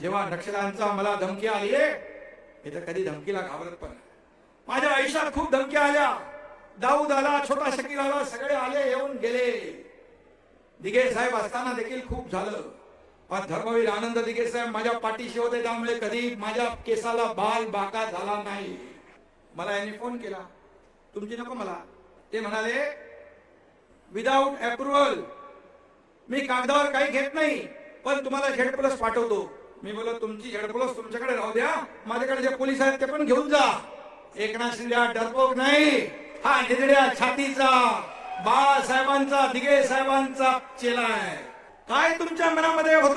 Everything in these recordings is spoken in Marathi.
जेव्हा नक्षलांचा मला धमकी आली मी तर कधी धमकीला घाबरत पण माझ्या आयुष्यात खूप धमक्या आल्या. दाऊद आला छोटा शकील आला सगळे आले येऊन गेले. दिघे साहेब असताना देखील खूप झालं. पण धर्मवीर आनंद दिघे साहेब माझ्या पाठीशी होते त्यामुळे कधी माझ्या केसाला बाल बाका झाला नाही. मला यांनी फोन केला. तुमची नको मला. ते म्हणाले विदाऊट अप्रुव्हल मी कागदावर काही घेत नाही पण तुम्हाला झेड प्लस पाठवतो. मी बोलो तुमची झेड प्लस तुमच्याकडे राहू द्या. माझ्याकडे जे पोलीस आहेत ते पण घेऊन जा. एकनाथ शिंदे डरपोक नाही. हा निधड्या छातीचा बाळासाहेबांचा दिगे साहेबांचा चेला आहे. काय तुमच्या मनामध्ये होत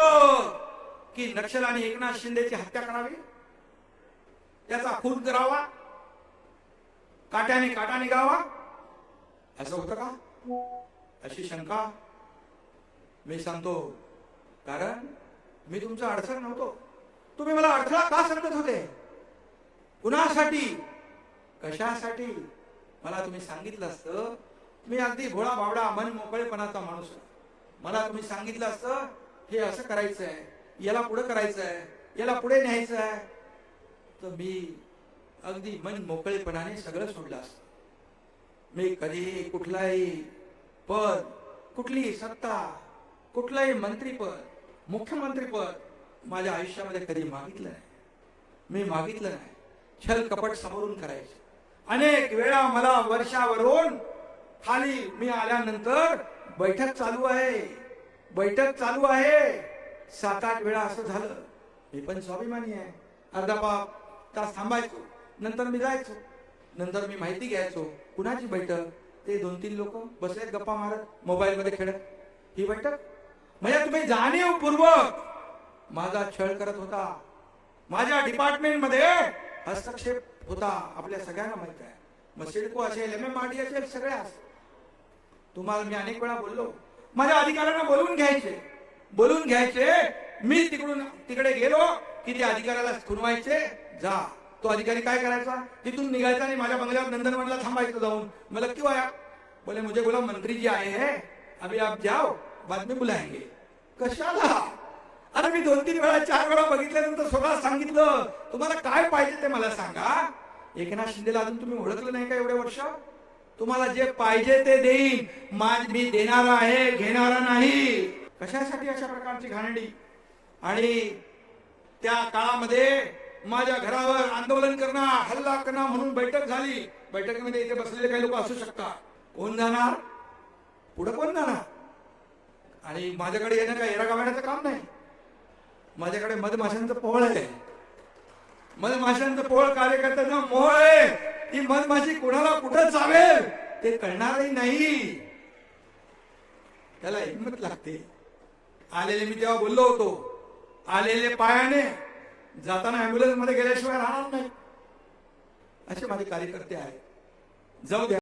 की नक्षल आणि एकनाथ शिंदेची हत्या करावी? त्याचा खून करावा? काट्याने काटा निघावा? असं होतं का? अशी शंका मी सांगतो. कारण मी तुमचा अडथळा नव्हतो. तुम्ही मला अडथळा का सांगत होते? कुणासाठी? कशासाठी? मला तुम्ही सांगितलं असतं. मी अगदी भोळा बावडा मन मोकळेपणाचा माणूस मला तुम्ही सांगितलं असतं हे असं करायचं आहे याला पुढे करायचं आहे याला पुढे न्यायचं आहे तर मी अगदी मन मोकळेपणाने सगळं सोडलं असतं. मी कधी कुठलाही पद कुठलीही सत्ता कुठलाही मंत्रीपद मुख्यमंत्रीपद माझ्या आयुष्यामध्ये कधी मागितलं नाही. मी मागितलं नाही. छल कपट समोरून करायचे. अनेक वेळा मला वर्षावरून खाली मी आल्यानंतर बैठक चालू आहे. बैठक चालू आहे. सात आठ वेळा असं झालं. मी पण स्वाभिमानी आहे. अर्धा बाप तास थांबायचो. नंतर मी जायचो. नंतर मी माहिती घ्यायचो कुणाची बैठक. ते दोन तीन लोक बसलेत गप्पा मारत मोबाईल मध्ये खेळत. ही बैठक म्हणजे तुम्ही जाणीवपूर्वक माझा छळ करत होता. माझ्या डिपार्टमेंटमध्ये हस्तक्षेप होता आपल्या सगळ्यांना माहीत आहे. मग सिडको असेल एम एम आर डी असेल सगळे तुम्हाला मी अनेक वेळा बोललो. माझ्या अधिकाऱ्यांना बोलवून घ्यायचे. बोलून घ्यायचे मी तिकडून तिकडे गेलो की त्या अधिकाऱ्याला खुनवायचे जा. तो अधिकारी काय करायचा? तिथून निघायचा आणि माझ्या बंगल्यावर नंदनवनला थांबायचं जाऊन. मला क्यों आया बोले मुझे बोला मंत्री जी आए हैं. अभी आप जाओ. बातमी बुलायंगे कशाला? अरे मी दोन तीन वेळा चार वेळा बघितल्यानंतर स्वतः सांगितलं. तुम्हाला काय पाहिजे ते मला सांगा. एकनाथ शिंदेला अजून तुम्ही ओळखलं नाही का एवढे वर्ष? तुम्हाला जे पाहिजे ते देईन. माझ मी देणारा आहे घेणारा नाही. कशासाठी अशा प्रकारची घाणडी आणि त्या काळामध्ये माझ्या घरावर आंदोलन करणं हल्ला करणं म्हणून बैठक झाली. बैठकीमध्ये इथे बसलेले काही लोक असू शकतात. कोण जाणार? पुढे कोण जाणार? आणि माझ्याकडे येणं काय येरा गावण्याचं काम नाही. माझ्याकडे मधमाशांचं पोहळ आहे. मधमाशांचं पोहळ कार्यकर्त्यांना मोह आहे. ती मधमाशी कुणाला कुठं चावेल ते कळणारही नाही. त्याला हिंमत लागते. आलेले मी तेव्हा बोललो होतो. आलेले पायाने जाताना अँब्युलन्समध्ये गेल्याशिवाय राहणार नाही. असे माझे कार्यकर्ते आहेत. जाऊ द्या.